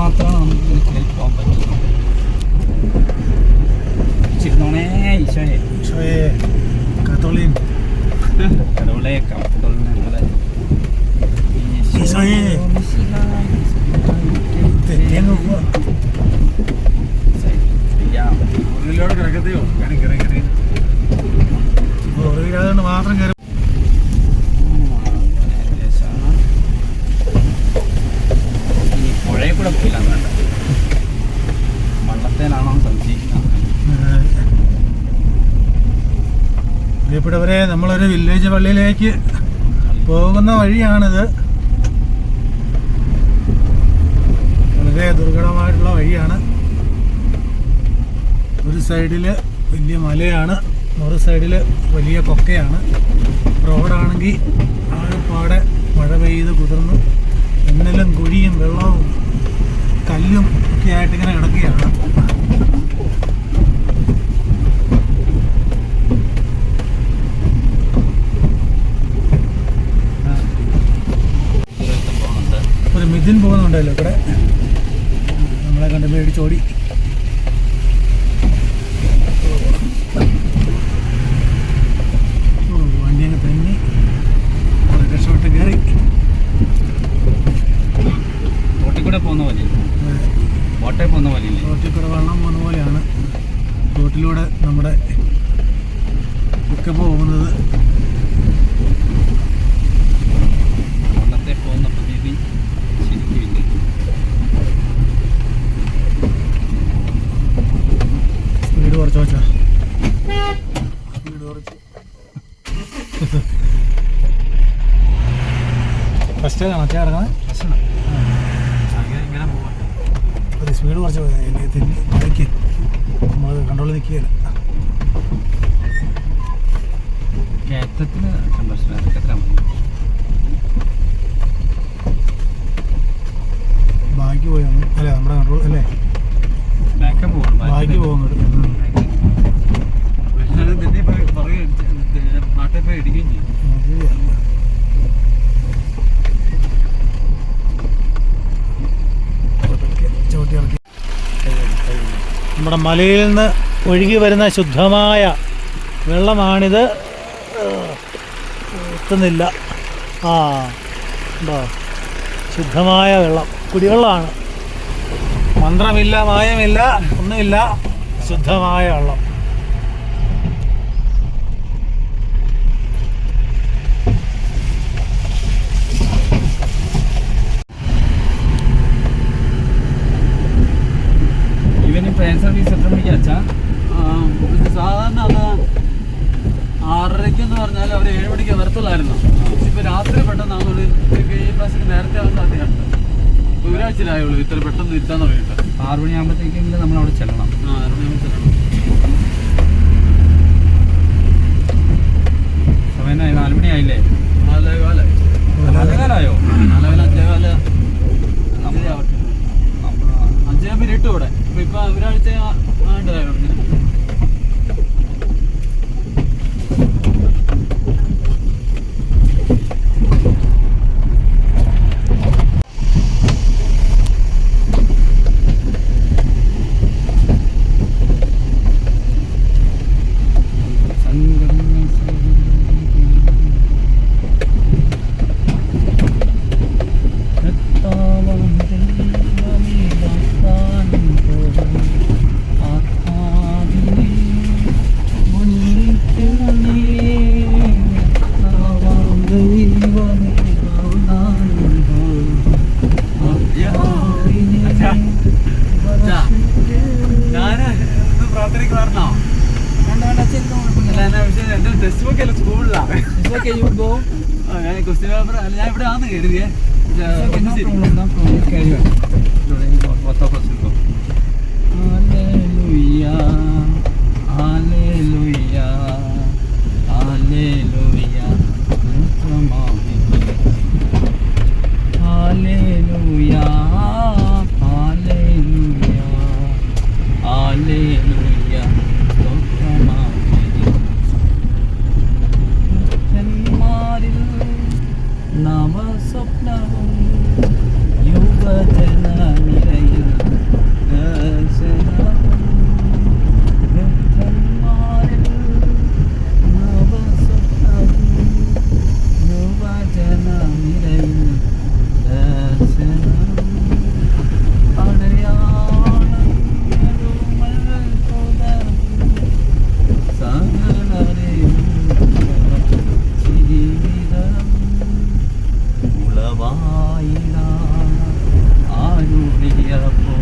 ಮಾತ್ರ ಇದಕ್ಕೆ ಹೆಲ್ಪ್ ಆಗಬೇಕು ಚಿನ್ನೋಣೆ ಇಶೋಯೆ ಇಶೋಯೆ ಕತೋಲಿನ್ ಕಡೋಲೆ ಕಪಡೋಲ್ ನೆಲೆ ಇಶೋಯೆ ಏನು പ്രിയപ്പെട്ടവരെ നമ്മളൊരു വില്ലേജ് പള്ളിയിലേക്ക് പോകുന്ന വഴിയാണിത്. വളരെ ദുർഘടമായിട്ടുള്ള വഴിയാണ്. ഒരു സൈഡിൽ വലിയ മലയാണ് മറു സൈഡിൽ വലിയ കൊക്കയാണ്. റോഡാണെങ്കിൽ ആകെപ്പാടെ മഴ പെയ്ത് കുതിർന്ന്. എന്നലും കുഴിയും വെള്ളവും കല്ലും ഒക്കെ ആയിട്ട് ഇങ്ങനെ കിടക്കുകയാണ് ദൂരത്തും പോകുന്നുണ്ട് ഒരു മിഥുൻ പോകുന്നുണ്ടല്ലോ ഇവിടെ. നമ്മളെ കണ്ട് മേടിച്ചോടി ഓ, വണ്ടി അങ്ങ് തെന്നി. നമ്മൾ രക്ഷപ്പെട്ട് കയറി. റോട്ടിൽ കൂടെ പോകുന്ന പോലെ ബോട്ടേ പോകുന്ന പോലെ ഇല്ലേ? റോട്ടിൽ കൂടെ വെള്ളം പോകുന്ന പോലെയാണ്. റോട്ടിലൂടെ നമ്മുടെ ഒക്കെ പോകുന്നത്. പോകുന്ന കുറച്ച് കുറച്ച് ഫസ്റ്റ് അങ്ങനെ ഇങ്ങനെ പോവാ. സ്പീഡ് കുറച്ച് മഴയ്ക്ക് നമ്മൾ കണ്ട്രോളിൽ നിൽക്കുകയില്ല കയറ്റത്തിൽ കണ്ടോ ഇറക്കത്തിലാണ് ബാക്കി പോയി. അല്ലേ നമ്മുടെ കൺട്രോൾ അല്ലേ? ബാക്കി പോകുന്നുണ്ട് പോയി ചെയ്യും. നമ്മുടെ മലയിൽ നിന്ന് ഒഴുകി വരുന്ന ശുദ്ധമായ വെള്ളമാണിത്. എത്തുന്നില്ല. ആ ഉണ്ടോ? ശുദ്ധമായ വെള്ളം. കുടിവെള്ളമാണ്. മന്ത്രമില്ല മായമില്ല ഒന്നുമില്ല. ശുദ്ധമായ വെള്ളം. ട്രെയിൻ സർവീസ് എത്ര മണിക്ക് അച്ഛാ സാധാരണ അത് ആറരയ്ക്കെന്ന് പറഞ്ഞാൽ അവർ ഏഴ് മണിക്ക് വരത്തുള്ളായിരുന്നു. ഇപ്പോൾ രാത്രി പെട്ടെന്ന് അങ്ങോട്ട് ഈ പ്രാവശ്യം നേരത്തെ ആവാൻ സാധ്യതയുണ്ട് ഒരാഴ്ചയിലായുള്ളൂ ഇത്ര പെട്ടെന്ന് ഇരുത്താൻ തുടങ്ങിയിട്ട് ആറ് മണിയാകുമ്പോഴത്തേക്കെങ്കിലും നമ്മൾ അവിടെ ചെല്ലണം. ആ ആറ് മണിയാകുമ്പോൾ സമയം ടെക്സ്റ്റ് ബുക്ക് അല്ല സ്കൂളിലാണ് ആ, ഞാൻ ക്വസ്റ്റ്യൻ പേപ്പർ അല്ല ഞാൻ ഇവിടെ ആന്ന് കരുതിയേ Bigyan po.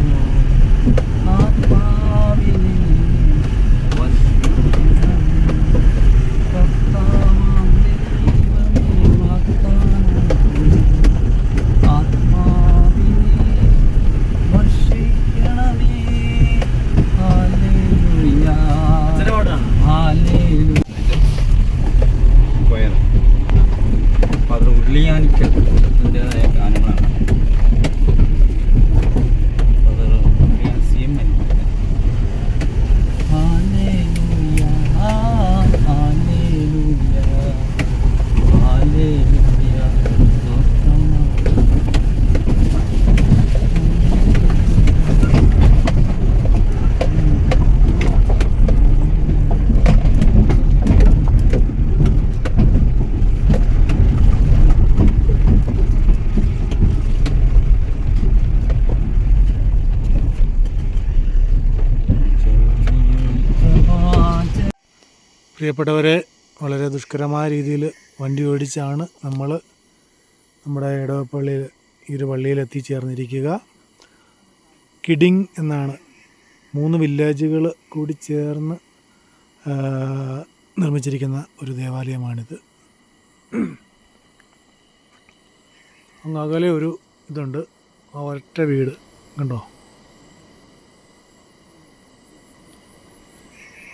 പ്രിയപ്പെട്ടവരെ വളരെ ദുഷ്കരമായ രീതിയിൽ വണ്ടി ഓടിച്ചാണ് നമ്മൾ നമ്മുടെ ഇടവപ്പള്ളിയിൽ ഈ ഒരു പള്ളിയിൽ എത്തിച്ചേർന്നിരിക്കുക കിഡിങ് എന്നാണ്. മൂന്ന് വില്ലേജുകൾ കൂടി ചേർന്ന് നിർമ്മിച്ചിരിക്കുന്ന ഒരു ദേവാലയമാണിത്. അങ്ങ് അകലെ ഒരു ഇതുണ്ട്. ഒരൊറ്റ വീട്. കണ്ടോ?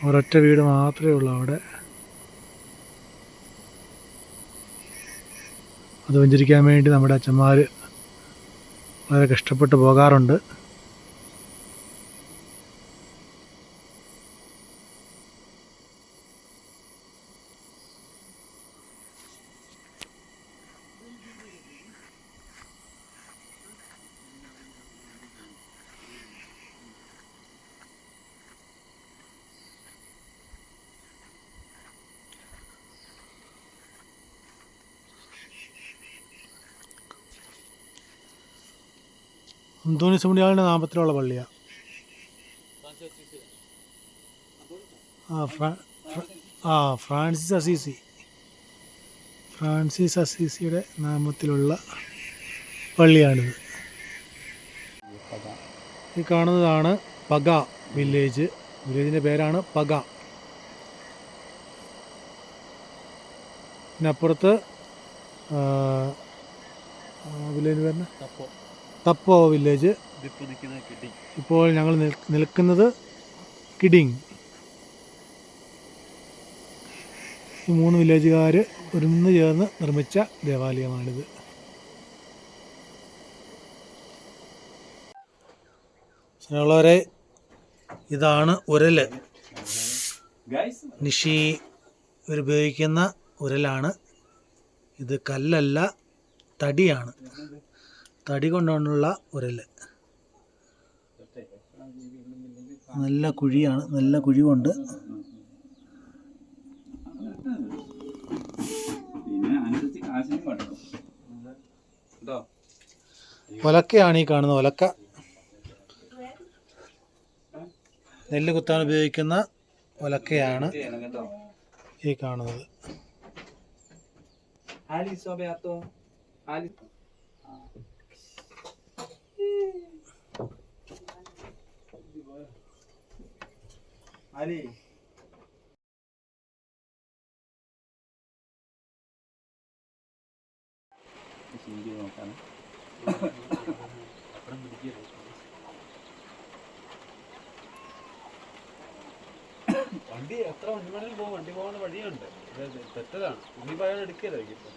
ഒരൊറ്റ വീട് മാത്രമേ ഉള്ളൂ അവിടെ. അത് വെഞ്ചരിക്കാൻ വേണ്ടി നമ്മുടെ അച്ഛന്മാർ വളരെ കഷ്ടപ്പെട്ട് പോകാറുണ്ട്. അന്തോണി സുമണിയാളിന്റെ നാമത്തിലുള്ള പള്ളിയാണ് ആ ഫ്രാൻസിസ് അസീസി. ഫ്രാൻസിസ് അസീസിയുടെ നാമത്തിലുള്ള പള്ളിയാണിത്. ഈ കാണുന്നതാണ് പഗ വില്ലേജ്. വില്ലേജിന്റെ പേരാണ് പഗ. ആ വില്ലേജ് പേരിന് തപ്പോ വില്ലേജ്. ഇപ്പോൾ ഞങ്ങൾ നിൽക്കുന്നത് കിഡിങ് ഈ മൂന്ന് വില്ലേജുകാർ ഒരുമിന്ന് ചേർന്ന് നിർമ്മിച്ച ദേവാലയമാണിത്. സ്നേഹമുള്ളവരെ ഇതാണ് ഉരൽ. നിഷി ഉപയോഗിക്കുന്ന ഉരലാണ്. ഇത് കല്ലല്ല തടിയാണ്. തടി കൊണ്ടുള്ള ഉരൽ. നല്ല കുഴിയാണ് നല്ല കുഴിവുണ്ട്. ഒലക്കയാണ് ഈ കാണുന്ന ഒലക്ക. നെല്ല് കുത്താൻ ഉപയോഗിക്കുന്ന ഒലക്കയാണ് ഈ കാണുന്നത്. കാണുന്നത് ആലി ആലി. ഹിന്ദി നോക്കാണ് വണ്ടി എത്ര വണ്ടി വേണമെങ്കിലും പോകും വണ്ടി പോകുന്ന വഴിയുണ്ട്. തെറ്റതാണ്. ഉണ്ണി പോയാൽ എടുക്കരുത് ഇപ്പം.